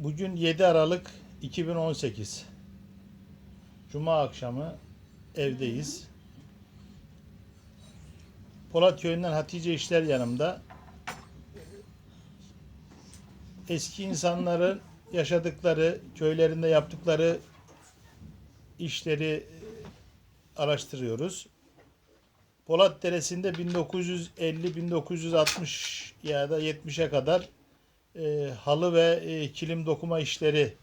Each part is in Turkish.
Bugün 7 Aralık 2018. Cuma akşamı evdeyiz. Polat köyünden Hatice işler yanımda. Eski insanların yaşadıkları, köylerinde yaptıkları işleri araştırıyoruz. Polat Deresi'nde 1950-1960 ya da 70'e kadar e, halı ve e, kilim dokuma işleri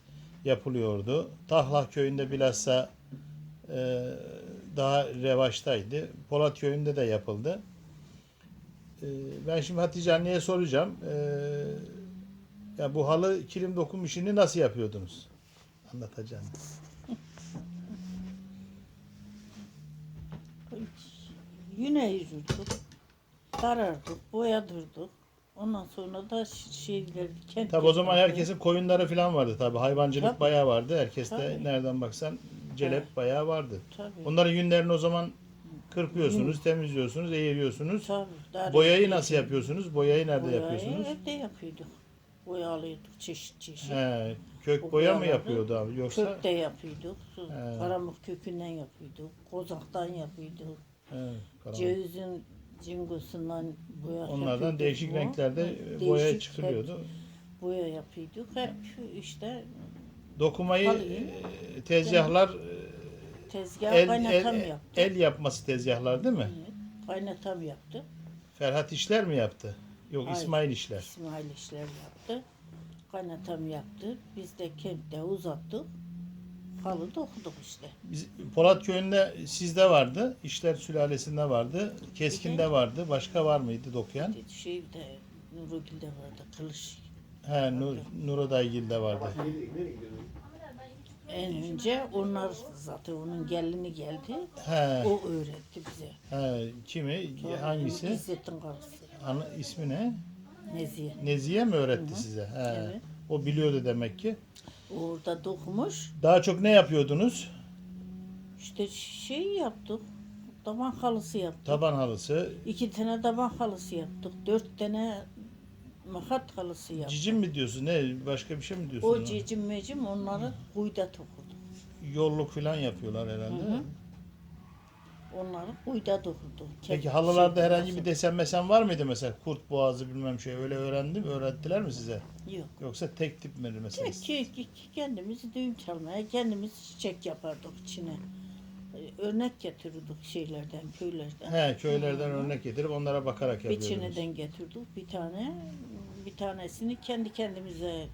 yapılıyordu. Tahlah köyünde bilhassa e, daha revaçtaydı. Polat köyünde de yapıldı. E, ben şimdi Hatice anneye soracağım. E, ya bu halı kilim dokum işini nasıl yapıyordunuz? Anlatacağım. Yüne yüzürdük, karardık, boyadırdık. Ondan sonra da ş- şeyler kent Tabi o zaman yapıldı. herkesin koyunları falan vardı tabi. Hayvancılık Tabii. bayağı vardı. Herkeste Tabii. nereden baksan celep bayağı vardı. Tabii. Onların yünlerini o zaman kırpıyorsunuz, temizliyorsunuz, eğiriyorsunuz. Tabii, dar- Boyayı nasıl yapıyorsunuz? Boyayı nerede Boyayı yapıyorsunuz? evde yapıyorduk. Boya alıyorduk çeşit çeşit. He, kök Bu boya mı boyaları yapıyordu abi yoksa? Kök de yapıyorduk. He. Karamuk kökünden yapıyorduk. Kozaktan yapıyorduk. He, karanlık. Cevizin cingosundan boya Onlardan yapıyorduk. değişik Bu- renklerde Değişik boya hep çıkılıyordu. Boya yapıyorduk. Hep işte Dokumayı Halıyı- e, tezgahlar tezgah el, kaynatam el, yaptı. el yapması tezgahlar değil mi? Evet, Kaynatam yaptı. Ferhat işler mi yaptı? Yok Hayır. İsmail işler. İsmail işler yaptı. Kaynatam yaptı. Biz de kentte uzattık. Halı dokuduk işte. Biz, Polat köyünde sizde vardı. İşler sülalesinde vardı. Keskin'de vardı. Başka var mıydı dokuyan? Şeyde Nurgül'de vardı. Kılıç. He, Nur, Nurodaygil'de vardı. En önce onlar zaten onun gelini geldi. He, O öğretti bize. he, kimi? Hangisi? İzzet'in karısı. Ana, ismi ne? Nezihe. Nezihe mi öğretti size? He. Evet. O biliyordu demek ki. Orada dokumuş. Daha çok ne yapıyordunuz? İşte şey yaptık. Taban halısı yaptık. Taban halısı. İki tane taban halısı yaptık. Dört tane makat halısı yaptık. Cicim mi diyorsun? Ne? Başka bir şey mi diyorsun? O ona? cicim mecim onları kuyuda dokuduk. Yolluk falan yapıyorlar herhalde. Hı hı. Onları kuyuda dokuduk. Peki halılarda şey, herhangi bir desen mesen var mıydı mesela? Kurt boğazı bilmem şey öyle öğrendi mi? Öğrettiler mi size? Yok. Yoksa tek tip mi mesela? Tek, tek, tek- kendimiz düğün çalmaya, kendimiz çiçek yapardık içine. Ee, Örnek getirirdik şeylerden, köylerden. He köylerden örnek getirip onlara bakarak Bir yapıyordunuz. çineden getirdik bir tane. Bir tanesini kendi kendimize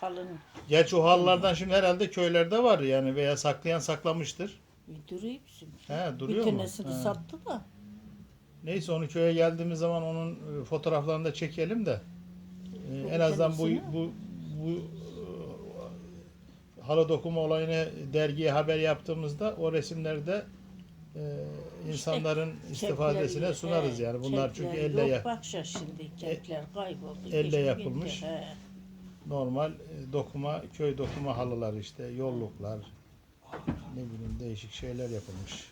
halın Gerçi o halılardan şimdi herhalde köylerde var yani veya saklayan saklamıştır. Bir duruyor bizim. He Bir duruyor mu? tanesini He. sattı da. Neyse onu köye geldiğimiz zaman onun e, fotoğraflarını da çekelim de e, en azından bu kendisini- bu bu e, halı dokuma olayını dergiye haber yaptığımızda o resimlerde e, insanların istifadesine Kepler- sunarız he, yani. Bunlar çünkü kepler elle yok, yap Bakşa şimdi kepler kayboldu. elle geçti yapılmış. gitti. He. normal e, dokuma köy dokuma halılar işte yolluklar ne bileyim değişik şeyler yapılmış.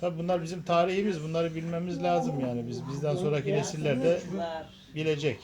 Tabi bunlar bizim tarihimiz. Bunları bilmemiz lazım yani. Biz bizden sonraki nesiller de bilecek.